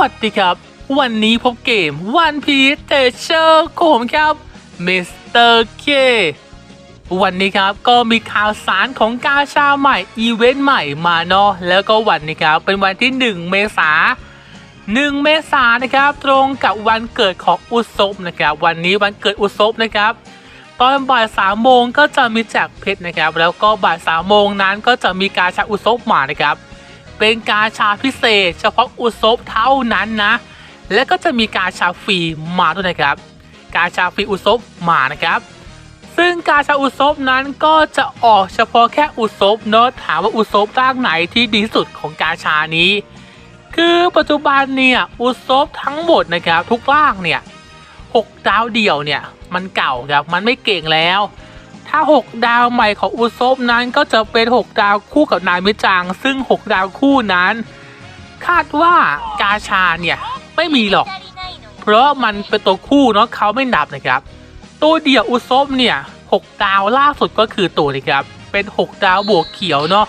วัสดีครับ วันนี้พบเกมวันพีเตเชอร์ของผมครับมิสเตอร์เควันนี้ครับก็มีข่าวสารของกาชาใหม่ อีเวนต์ใหม่มาเนาะแล้วก็วันนี้ครับ เป็นวันที่ 1 เมษา1 เมษานะครับ ตรงกับวันเกิดของอุซบนะครับ วันนี้วันเกิดอุซบนะครับ ตอนบ่ายสามโมงก็จะมีแจกเพชรนะครับ แล้วก็บ่ายสามโมงนั้นก็จะมีการชาอุซบมานะครับ เป็นการชาพิเศษ เฉพาะอุซบเท่านั้นนะ และก็จะมีการชาฟรีมาด้วยนะครับ การชาฟรีอุซบมานะครับ ซึ่งการชาอุซบนั้นก็จะออกเฉพาะแค่อุซบเนอะถามว่าอุซบร่างไหนที่ดีสุดของการชานี้ คือปัจจุบันเนี่ยอุซบทั้งหมดนะครับทุกร่างเนี่ยหกดาวเดี่ยวเนี่ยมันเก่าครับมันไม่เก่งแล้ว ถ้า 6 ดาวใหม่ของอุซบนั้นก็จะเป็น 6 ดาวคู่กับนายมิจัง ซึ่ง 6 ดาวคู่นั้น คาดว่ากาชาเนี่ยไม่มีหรอก เพราะมันเป็นตัวคู่เนาะเขาไม่นับนะครับ ตัวเดียวอุซบเนี่ย6ดาวล่าสุดก็คือตัวนี้ครับ เป็น 6 ดาวบวกเขียวเนาะ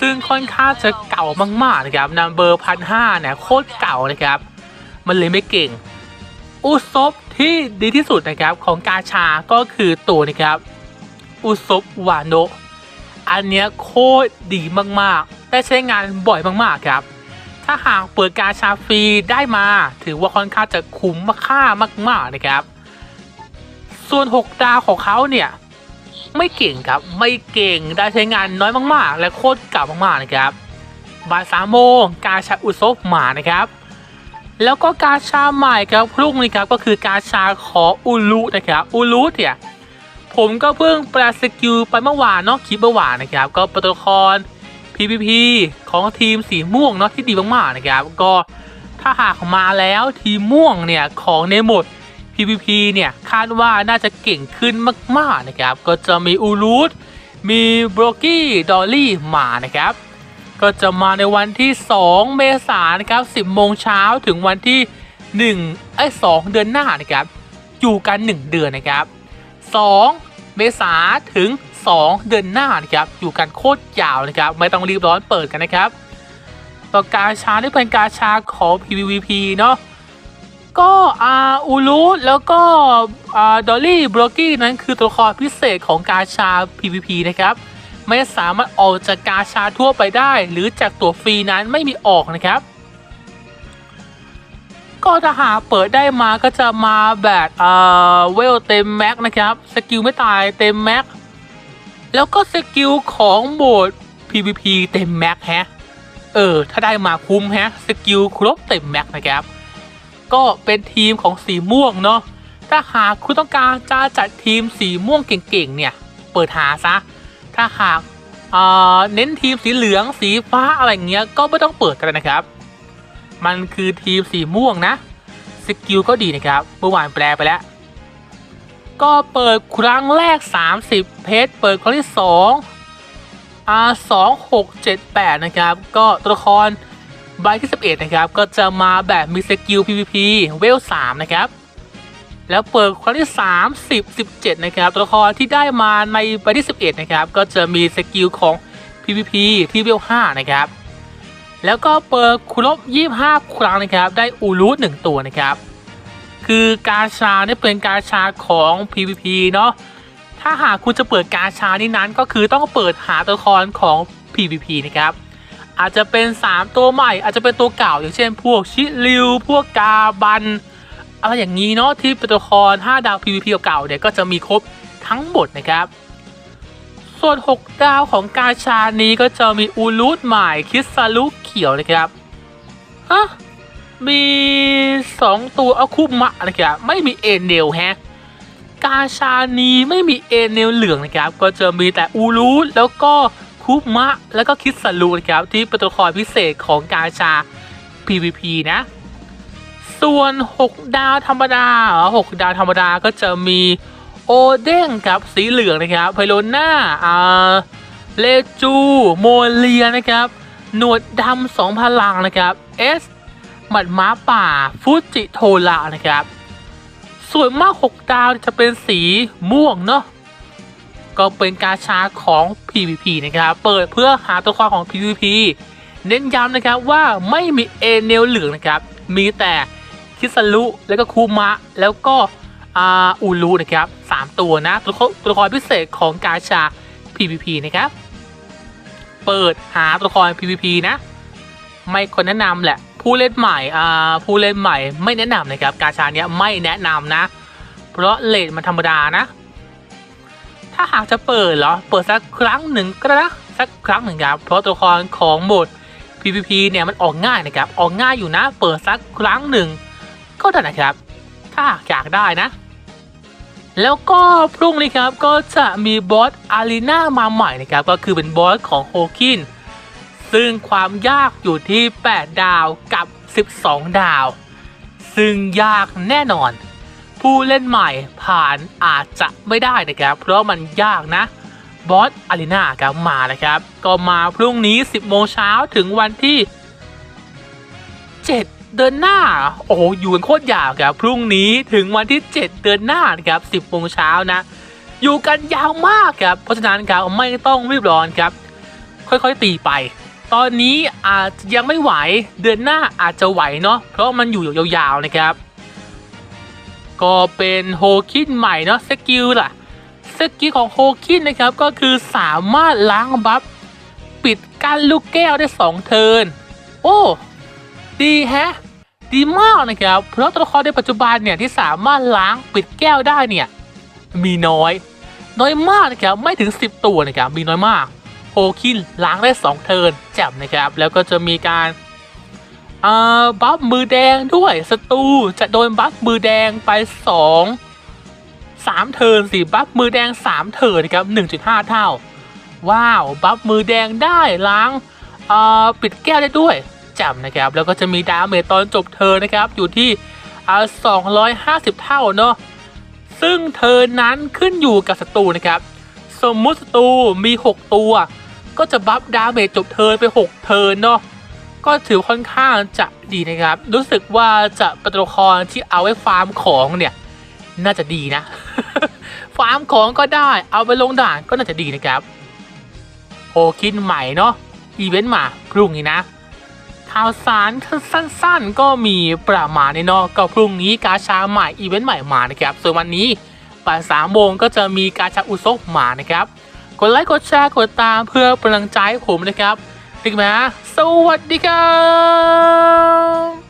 ซึ่งค่อนข้างจะเก่ามากๆนะครับนัมเบอร์พันห้าเนี่ยโคตรเก่านะครับ มันเลยไม่เก่ง อุซบที่ดีที่สุดนะครับของกาชาก็คือตัวนี้ครับ อุซบวาโนะอันเนี้ยโคตรดีมากๆ ได้ใช้งานบ่อยมากๆครับ ถ้าหากเปิดกาชาฟรีได้มา ถือว่าค่อนข้างจะคุ้มค่ามากๆนะครับ ส่วน 6 ดาวของเขาเนี่ย ไม่เก่งครับ ไม่เก่งได้ใช้งานน้อยมากๆ และโคตรเก่ามากๆนะครับบ่ายสามโมงกาชาอุซบมานะครับ แล้วก็กาชาใหม่ครับพรุ่งนี้ครับก็คือกาชาขออุลุนะครับ อุลุเนี่ย ผมก็เพิ่งแปลสกิลไปเมื่อวานเนาะคลิปเมื่อวานนะครับ ก็เป็นตัวละคร PVP ของทีมสีม่วงเนาะที่ดีมากๆนะครับ ก็ถ้าหากมาแล้วทีมม่วงเนี่ยของในโหมด PVP เนี่ยคาดว่าน่าจะเก่งขึ้นมากๆนะครับ ก็จะมีอูรูดมีบรกี้ดอลลี่มานะครับ ก็จะมาในวันที่ 2 เมษายนนะครับ10โมงเช้าถึงวันที่1ไอ้2เดือนหน้านะครับ อยู่กัน 1 เดือนนะครับ 2 เมษาถึง 2 เดือนหน้านะครับอยู่กันโคตรยาวนะครับไม่ต้องรีบร้อนเปิดกันนะครับต่อการชาที่เป็นกาชาของ PVP เนาะก็อาอูรุแล้วก็อาดอลลี่บล็อกกี้นั้นคือตัวละครพิเศษของกาชา PVP นะครับไม่สามารถออกจากกาชาทั่วไปได้ หรือจากตัวฟรีนั้นไม่มีออกนะครับ ก็ถ้าหาเปิดได้มาก็จะมาแบบเอ่อเวลเต็มแม็กนะครับ สกิลไม่ตายเต็มแม็ก แล้วก็สกิลของโหมด PVP เต็มแม็กฮะ เออ ถ้าได้มาคุ้มฮะ สกิลครบเต็มแม็กนะครับ ก็เป็นทีมของสีม่วงเนาะ ถ้าหากคุณต้องการจะจัดทีมสีม่วงเก่งๆ เนี่ย เปิดหาซะ ถ้าหากเออเน้นทีมสีเหลืองสีฟ้าอะไรเงี้ย ก็ไม่ต้องเปิดกันนะครับ มันคือทีมสีม่วงนะ สกิลก็ดีนะครับ เมื่อวานแปลไปแล้ว ก็เปิดครั้งแรก 30 เพชร เปิดครั้งที่2อ่า2 6 7 8 นะครับ ก็ตัวละครใบที่ 11 นะครับ ก็จะมาแบบมีสกิล PVP เวล 3 นะครับ แล้วเปิดครั้งที่30 17 นะครับ ตัวละครที่ได้มาในใบที่ 11 นะครับ ก็จะมีสกิลของ PVP ที่เวล 5 นะครับ แล้วก็เปิดคุรบ25 ครั้งนะครับ ได้อูรูท1ตัวนะครับ คือกาชาเนี่ยเป็นกาชาของ PVP เนาะถ้าหากคุณจะเปิดกาชานี้นั้นก็คือต้องเปิดหาตัวละครของ PVP นะครับ อาจจะเป็น 3 ตัวใหม่ อาจจะเป็นตัวเก่าอย่างเช่น พวกชิริว พวกกาบัน อะไรอย่างนี้เนาะที่เป็นตัวละคร5ดาว PVP เก่าเนี่ยก็จะมีครบทั้งหมดนะครับ ส่วน 6 ดาวของกาชานี้ก็จะมีอูรูดใหม่คิสซารุเขียวนะครับฮะมี 2 ตัวอาคุมะนะครับไม่มีเอเนลฮะกาชานี้ไม่มีเอเนลเหลืองนะครับ ก็จะมีแต่อูรูดแล้วก็คุมะแล้วก็คิสซารุนะครับที่เป็นตัวละครพิเศษของกาชา PVP นะ ส่วน 6 ดาวธรรมดาหรอ6ดาวธรรมดาก็จะมี โอเด้งกับสีเหลืองนะครับไพโลน่าอ่าเลจูโมเลียนะครับ หนวดดำสองพลังนะครับเอสหมัดม้าป่าฟูจิโทระนะครับ ส่วนมาก 6 ดาวจะเป็นสีม่วงเนาะก็เป็นการชาของ PVP นะครับ เปิดเพื่อหาตัวละครของ PVP เน้นย้ำนะครับว่าไม่มีเอเนลเหลืองนะครับ มีแต่คิสรุแล้วก็คูมะแล้วก็ อาอูรุนะครับสามตัวนะตัวละครพิเศษของกาชา PVP นะครับ เปิดหาตัวละคร PVP นะ ไม่คนแนะนำแหละ ผู้เล่นใหม่อาผู้เล่นใหม่ไม่แนะนำนะครับ กาชาเนี้ยไม่แนะนำนะ เพราะเลทมันธรรมดานะ ถ้าหากจะเปิดเหรอ เปิดสักครั้งหนึ่งก็ได้นะสักครั้งหนึ่งครับ เพราะตัวละครของโหมด PVP เนี่ยมันออกง่ายนะครับ ออกง่ายอยู่นะ เปิดสักครั้งหนึ่งก็ได้นะครับ ถ้าอยากได้นะ แล้วก็พรุ่งนี้ครับก็จะมีบอสอารีนามาใหม่นะครับ ก็คือเป็นบอสของโฮคินซึ่งความยากอยู่ที่ 8 ดาวกับ 12 ดาว ซึ่งยากแน่นอน ผู้เล่นใหม่ผ่านอาจจะไม่ได้นะครับ เพราะมันยากนะบอสอารีนาครับมานะครับ ก็มาพรุ่งนี้ 10 โมงเช้าถึงวันที่ 7 เดือนหน้า โอ้โหอยู่กันโคตรยาวครับ พรุ่งนี้ถึงวันที่ 7 เดือนหน้านครับ 10โมงเช้านะ อยู่กันยาวมากครับ เพราะฉะนั้นครับไม่ต้องรีบร้อนครับ ค่อยๆตีไป ตอนนี้อาจจะยังไม่ไหว เดือนหน้าอาจจะไหวเนาะ เพราะมันอยู่ยาวๆนะครับ ก็เป็นโฮคินใหม่เนาะ สกิลล่ะ สกิลของโฮคินนะครับก็คือสามารถล้างบัฟปิดกั้นลูกแก้วได้ 2 เทิร์น โอ้ ดีแฮะ ดีมากนะครับ เพราะตัวละครในปัจจุบันเนี่ยที่สามารถล้างปิดแก้วได้เนี่ย มีน้อย น้อยมากนะครับ ไม่ถึง 10 ตัวนะครับ มีน้อยมากโฮคินล้างได้ 2 เทิร์นแจ่มนะครับ แล้วก็จะมีการบัฟมือแดงด้วยศัตรูจะโดนบัฟมือแดงไป 2 3 เทิร์นสิบัฟมือแดง 3 เทิร์นนะครับ 1.5 เท่า ว้าว บัฟมือแดงได้ล้างปิดแก้วได้ด้วย จ่มนะครับ แล้วก็จะมีดาเมจตอนจบเทินนะครับ อยู่ที่250 เท่าเนาะซึ่งเทินนั้นขึ้นอยู่กับศัตรูนะครับ สมมุติศัตรูมี 6 ตัว ก็จะบัฟดาเมจจบเทินไป 6เทินเนาะก็ถือค่อนข้างจะดีนะครับ รู้สึกว่าจะเป็นตัวละครที่เอาไว้ฟาร์มของเนี่ยน่าจะดีนะ ฟาร์มของก็ได้ เอาไปลงด่านก็น่าจะดีนะครับ โอคินใหม่เนาะอีเวนต์มาพรุ่งนี้นะ ข่าวสารสั้นๆ ก็มีประมาณนี้เนาะก็พรุ่งนี้กาชาใหม่อีเวนต์ใหม่มานะครับ ส่วนวันนี้บ่ายสามโมงก็จะมีกาชาอุซบมานะครับ กดไลค์กดแชร์กดตามเพื่อเป็นกำลังใจผมนะครับถึงแม้สวัสดีครับ